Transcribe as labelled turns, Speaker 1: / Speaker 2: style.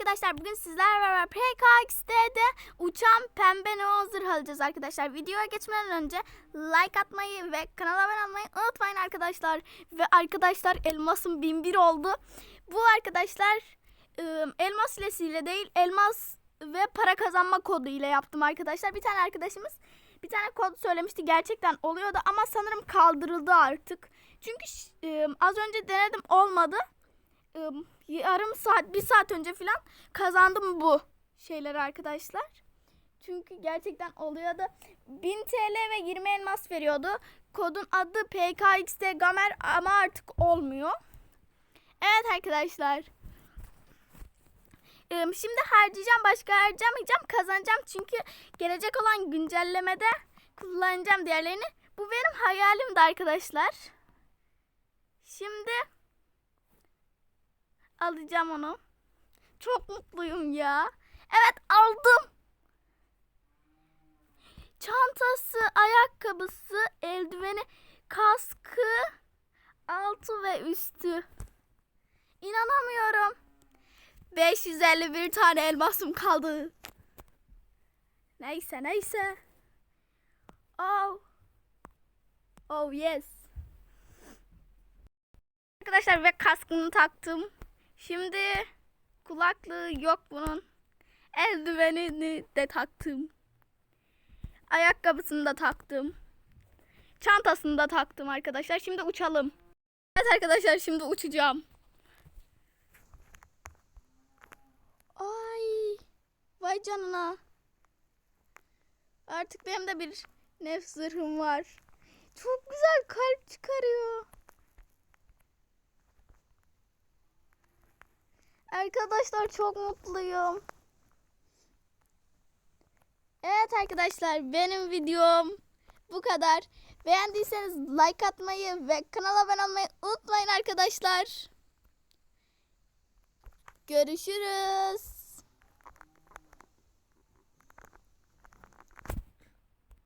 Speaker 1: arkadaşlar bugün sizlerle beraber PKX'de uçan pembe neo zırh alacağız arkadaşlar. Videoya geçmeden önce like atmayı ve kanala abone olmayı unutmayın arkadaşlar. Ve arkadaşlar elmasım 1001 oldu. Bu arkadaşlar ıı, elmas hilesiyle değil elmas ve para kazanma kodu ile yaptım arkadaşlar. Bir tane arkadaşımız bir tane kod söylemişti gerçekten oluyordu ama sanırım kaldırıldı artık. Çünkü ıı, az önce denedim olmadı ım, yarım saat, bir saat önce falan kazandım bu şeyleri arkadaşlar. Çünkü gerçekten oluyordu. 1000 TL ve 20 elmas veriyordu. Kodun adı PKXD Gamer ama artık olmuyor. Evet arkadaşlar. Im, Şimdi harcayacağım başka harcamayacağım kazanacağım çünkü gelecek olan güncellemede kullanacağım diğerlerini. Bu benim hayalimdi arkadaşlar. Şimdi alacağım onu. Çok mutluyum ya. Evet aldım. Çantası, ayakkabısı, eldiveni, kaskı, altı ve üstü. İnanamıyorum. 551 tane elmasım kaldı. Neyse neyse. Oh. Oh yes. Arkadaşlar ve kaskını taktım. Şimdi kulaklığı yok bunun. Eldivenini de taktım. Ayakkabısını da taktım. Çantasını da taktım arkadaşlar. Şimdi uçalım. Evet arkadaşlar şimdi uçacağım. Ay. Vay canına. Artık benim de bir nefs zırhım var. Çok güzel kalp çıkarıyor. Arkadaşlar çok mutluyum. Evet arkadaşlar benim videom bu kadar. Beğendiyseniz like atmayı ve kanala abone olmayı unutmayın arkadaşlar. Görüşürüz.